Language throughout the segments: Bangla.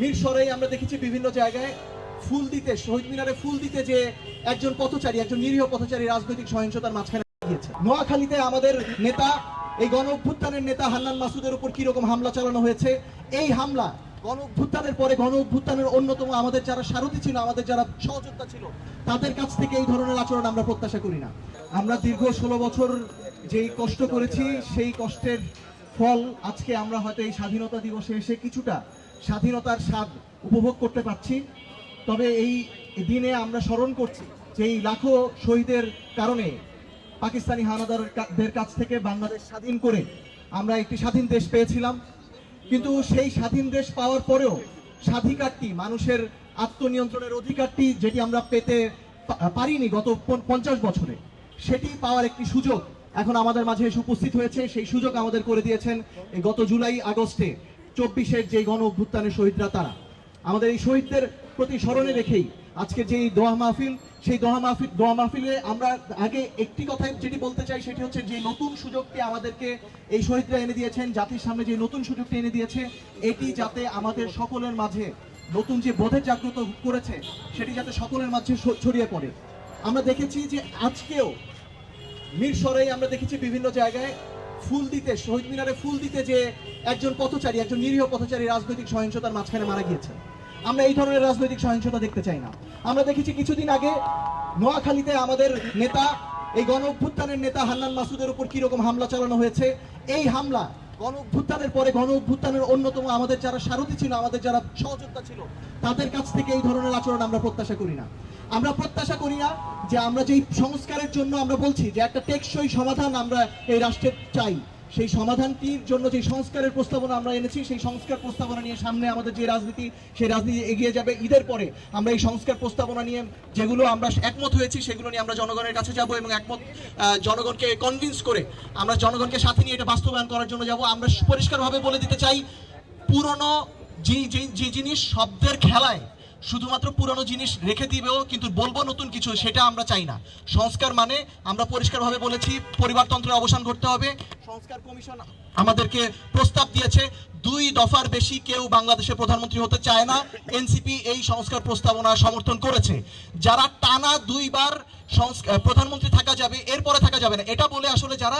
মিরসরাই আমরা দেখেছি বিভিন্ন জায়গায় ফুল দিতে, শহীদ মিনারে ফুল দিতে যে একজন পথচারী, একজন নিরীহ পথচারী রাজনৈতিক সহিংসতার মাঝখানে গিয়েছে। নোয়াখালীতে আমাদের নেতা, এই গণ অভ্যুত্থানের নেতা হান্নান মাসুদের উপর কি রকম হামলা চালানো হয়েছে, এই হামলা গণ অভ্যুত্থানের পরে গণ অভ্যুত্থানের অন্যতম আমাদের যারা সারথী ছিল, আমাদের যারা সহযোদ্ধা ছিল, তাদের কাছ থেকে এই ধরনের আচরণ আমরা প্রত্যাশা করি না। আমরা দীর্ঘ ষোলো বছর যেই কষ্ট করেছি, সেই কষ্টের ফল আজকে আমরা হয়তো এই স্বাধীনতা দিবসে এসে কিছুটা স্বাধীনতার স্বাদ উপভোগ করতে পারছি। তবে এই দিনে আমরা স্মরণ করছি যে এই লাখো শহীদের কারণে পাকিস্তানি হানাদারদের কাছ থেকে বাংলাদেশ স্বাধীন করে আমরা একটি স্বাধীন দেশ পেয়েছিলাম। কিন্তু সেই স্বাধীন দেশ পাওয়ার পরেও স্বাধিকারটি, মানুষের আত্মনিয়ন্ত্রণের অধিকারটি যেটি আমরা পেতে পারিনি গত পঞ্চাশ বছরে, সেটি পাওয়ার একটি সুযোগ এখন আমাদের মাঝে এসে উপস্থিত হয়েছে। সেই সুযোগ আমাদের করে দিয়েছেন গত জুলাই আগস্টে। চব্বিশের যে গণ অভ্যুত্থানের শহীদরা তারা। আমাদের এই শহীদদের প্রতি স্মরণে রেখেই আজকে যে দোয়া মাহফিল, সেই দোয়া মাহফিল দোয়া মাহফিলে আমরা আগে একটি কথাই যেটি বলতে চাই সেটি হচ্ছে যে নতুন সুযোগটি আমাদেরকে এই শহীদরা এনে দিয়েছেন, জাতির সামনে যে নতুন সুযোগটি এনে দিয়েছে, এটি যাতে আমাদের সকলের মাঝে নতুন যে বোধের জাগ্রত করেছে, সেটি যাতে সকলের মাঝে ছড়িয়ে পড়ে। আমরা দেখেছি যে আজকেও মিরসরাই আমরা দেখেছি বিভিন্ন জায়গায় ফুল দিতে, শহীদ মিনারে ফুল দিতে যে একজন পথচারী, একজন নিরীহ পথচারী রাজনৈতিক সহিংসতার মাঝখানে মারা গিয়েছে। আমরা এই ধরনের রাজনৈতিক সহিংসতা দেখতে চাই না। আমরা দেখেছি কিছুদিন আগে নোয়াখালীতে আমাদের নেতা, এই গণ অভ্যুত্থানের নেতা হান্নান মাসুদের উপর কীরকম হামলা চালানো হয়েছে, এই হামলা গণ অভ্যুত্থানের পরে গণ অভ্যুত্থানের অন্যতম আমাদের যারা সারথী ছিল, আমাদের যারা সহযোদ্ধা ছিল, তাদের কাছ থেকে এই ধরনের আচরণ আমরা প্রত্যাশা করি না। আমরা প্রত্যাশা করি না যে আমরা যেই সংস্কারের জন্য আমরা বলছি যে একটা টেকসই সমাধান আমরা এই রাষ্ট্রের চাই। সেই সমাধানটির জন্য যে সংস্কারের প্রস্তাবনা আমরা এনেছি, সেই সংস্কার প্রস্তাবনা নিয়ে সামনে আমাদের যে রাজনীতি, সেই রাজনীতি এগিয়ে যাবে ঈদের পরে। আমরা এই সংস্কার প্রস্তাবনা নিয়ে যেগুলো আমরা একমত হয়েছি, সেগুলো নিয়ে আমরা জনগণের কাছে যাব এবং একমত জনগণকে কনভিন্স করে আমরা জনগণকে সাথে নিয়ে এটা বাস্তবায়ন করার জন্য যাব। আমরা পরিষ্কারভাবে বলে দিতে চাই, পুরনো যে জিনিস শব্দের খেলায় শুধুমাত্র পুরনো জিনিস রেখে দিবেও, কিন্তু বলব নতুন কিছু, সেটা আমরা চাই না। সংস্কার মানে আমরা পরিষ্কারভাবে বলেছি পরিবারতন্ত্রের অবসান করতে হবে। সংস্কার কমিশন আমাদেরকে প্রস্তাব দিয়েছে, দুই দফার বেশি কেউ বাংলাদেশের প্রধানমন্ত্রী হতে চায় না। এনসিপি এই সংস্কার প্রস্তাবনা সমর্থন করেছে। যারা টানা দুইবার সংস্কার প্রধানমন্ত্রী থাকা যাবে, এরপরে থাকা যাবে না। এটা বলে আসলে যারা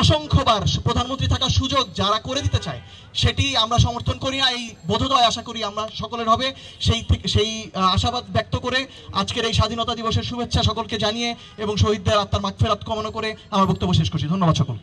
অসংখ্যবার প্রধানমন্ত্রী থাকার সুযোগ যারা করে দিতে চায়, সেটি আমরা সমর্থন করি না। এই বোধদয় আশা করি আমরা সকলের হবে। সেই সেই আশাবাদ ব্যক্ত করে আজকের এই স্বাধীনতা দিবসের শুভেচ্ছা সকলকে জানিয়ে এবং শহীদদের আত্মার মাগফেরাত কামনা করে আমার বক্তব্য শেষ করছি। ধন্যবাদ সকল।